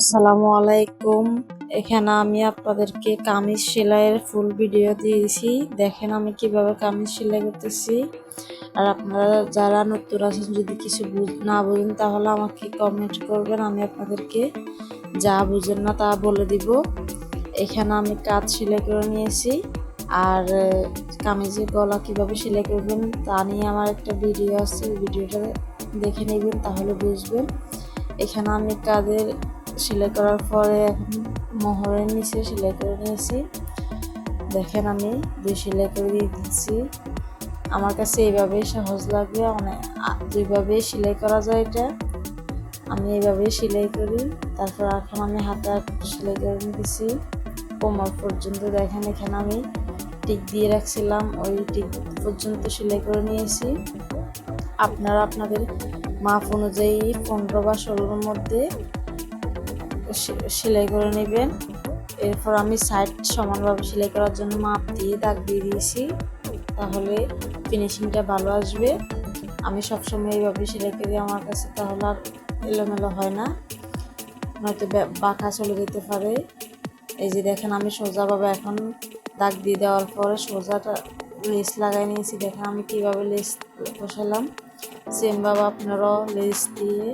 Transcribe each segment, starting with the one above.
আসসালামু আলাইকুম। এখানে আমি আপনাদেরকে কামিজ সেলাইয়ের ফুল ভিডিও দিয়েছি। দেখেন আমি কীভাবে কামিজ সেলাই করতেছি। আর আপনারা যারা নতুন আছেন, যদি কিছু না বুঝেন, তাহলে আমাকে কমেন্ট করবেন। আমি আপনাদেরকে যা বুঝেন না তা বলে দিব। এখানে আমি কাজ সেলাই করে নিয়েছি। আর কামিজের গলা কীভাবে সেলাই করবেন, তা নিয়ে আমার একটা ভিডিও আছে। ভিডিওটা দেখে নেবেন, তাহলে বুঝবেন। এখানে আমি কাদের সেলাই করার পরে এখন মোহরের নিচে সেলাই করে নিয়েছি। দেখেন আমি দুই সেলাই করে দিয়ে দিচ্ছি। আমার কাছে এইভাবেই সহজ লাগবে অনেক আ- দুইভাবেই সেলাই করা যায় এটা। আমি এইভাবেই সেলাই করি, তারপর এখন আমি হাতে সেলাই করে নিতেছি। কোমর পর্যন্ত দেখেন এখানে আমি টিক দিয়ে রাখছিলাম, ওই টিক পর্যন্ত সেলাই করে নিয়েছি। আপনারা আপনাদের মাপ অনুযায়ী পনেরো বা ষোলোর মধ্যে সেলাই করে নেবেন। এরপর আমি সাইড সমানভাবে সেলাই করার জন্য মাপ দিয়ে দাগ দিয়ে দিয়েছি। তাহলে ফিনিশিংটা ভালো আসবে। আমি সবসময় এইভাবে সেলাই করি আমার কাছে, তাহলে আর এলোমেলো হয় না। নয়তো বাঁকা চলে যেতে পারে। এই যে দেখেন আমি সোজাভাবে এখন দাগ দিয়ে দেওয়ার পরে সোজাটা লেস লাগাই নিয়েছি। দেখেন আমি কীভাবে লেস বসালাম। সেমভাবে আপনারাও লেস দিয়ে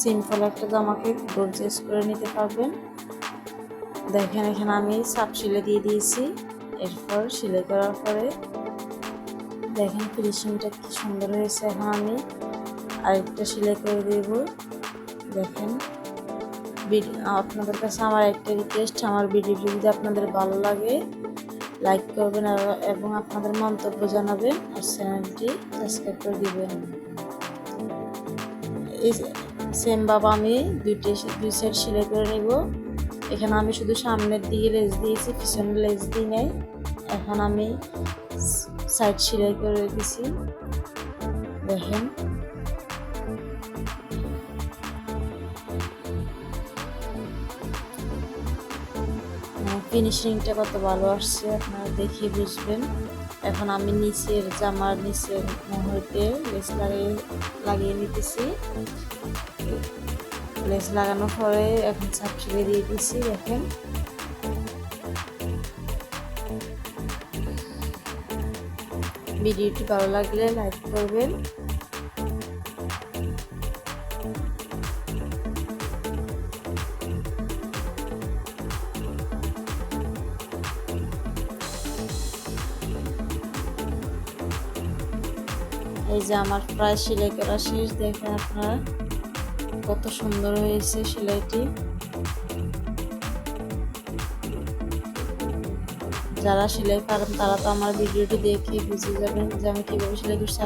সিম্পল একটা জামাকে গর্জেস করে নিতে পারবেন। দেখেন, এখানে আমি সাপ সিলে দিয়ে দিয়েছি। এরপর সেলাই করার পরে দেখেন ফিনিশিংটা কি সুন্দর হয়েছে। এখন আমি আরেকটা সেলাই করে দেব। দেখেন আপনাদের কাছে আমার একটা রিকোয়েস্ট আমার ভিডিওটি যদি আপনাদের ভালো লাগে লাইক করবেন এবং আপনাদের মন্তব্য জানাবেন আর চ্যানেলটি সাবস্ক্রাইব করে দেবেন। সেম বাবা আমি, দুইটি দুই সাইড সেলাই করে নিব। এখানে আমি শুধু সামনের দিকে লেস দিয়েছি পিছনে লেস দিই নাই। এখন আমি সাইড সেলাই করে দিছি। দেখেন। ফিনিশিংটা কত ভালো আসছে, আপনারা দেখে বুঝবেন। এখন আমি নিচের জামার নিচের মোহরতে লেস লাগিয়ে লাগিয়ে নিতেছি। লেস লাগানোর পরে এখন চাপ ছিঁড়ে দিয়ে দিচ্ছি দেখেন। ভিডিওটি ভালো লাগলে লাইক করবেন। এই যে আমার প্রায় সেলাই করা শেষ, দেখেন আপনারা কত সুন্দর হয়েছে সেলাইটি। যারা সেলাই পারেন তারা তো আমার ভিডিওটি দেখে বুঝে যাবেন যে আমি কীভাবে সেলাই করছি।